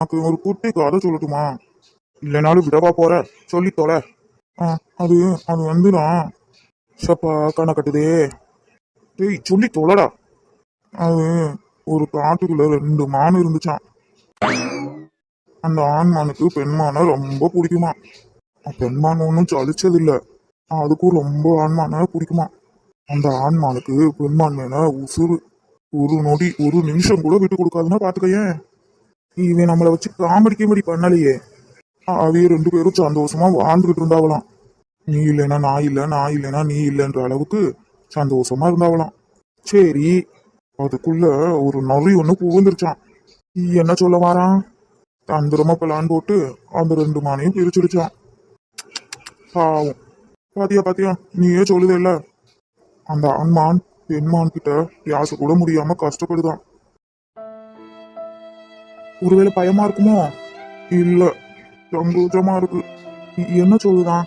உனக்கு ஒரு குட்டி கதை சொல்லட்டுமா? இல்லைனாலும் விடவா போற. சொல்லி தொலை. ஆ அது அது வந்துடா சப்பா கண்ணை கட்டுதே. டேய் சொல்லி தொலைடா. அது ஒரு காட்டுக்குள்ள ரெண்டு மான் இருந்துச்சான் அந்த ஆண்மானுக்கு பெண்மானை ரொம்ப பிடிக்குமா? பெண்மான் ஒன்றும் சலிச்சதில்ல. அதுக்கும் ரொம்ப ஆண்மானை பிடிக்குமா? அந்த ஆண்மானுக்கு பெண்மான் மேல உசுறு. ஒரு நொடி ஒரு நிமிஷம் கூட விட்டு கொடுக்காதுன்னா பாத்துக்கயேன். இவன் நம்மளை வச்சு காமெடி கிமெடி பண்ணலையே. அவையே ரெண்டு பேரும் சந்தோஷமா வாழ்ந்துகிட்டு இருந்தாவலாம். நீ இல்லைன்னா நான் இல்லை நான் இல்லைன்னா நீ இல்லைன்ற அளவுக்கு சந்தோஷமா இருந்தாவலாம். சரி அதுக்குள்ள ஒரு நரி ஒண்ணு புகுந்துருச்சான். என்ன சொல்ல வாரான்? தந்திரமா பிளான் போட்டு அந்த ரெண்டு மானையும் பிரிச்சிடுச்சான். பாவம். பாத்தியா பாத்தியா நீயே சொல்லுதல்ல. அந்த ஆண்மான் பெண்மான் கிட்ட பேச கூட முடியாம கஷ்டப்படுதான். ஒருவேளை பயமா இருக்குமோ? இல்ல சங்கோஜமா இருக்கு. என்ன சொல்லுதான்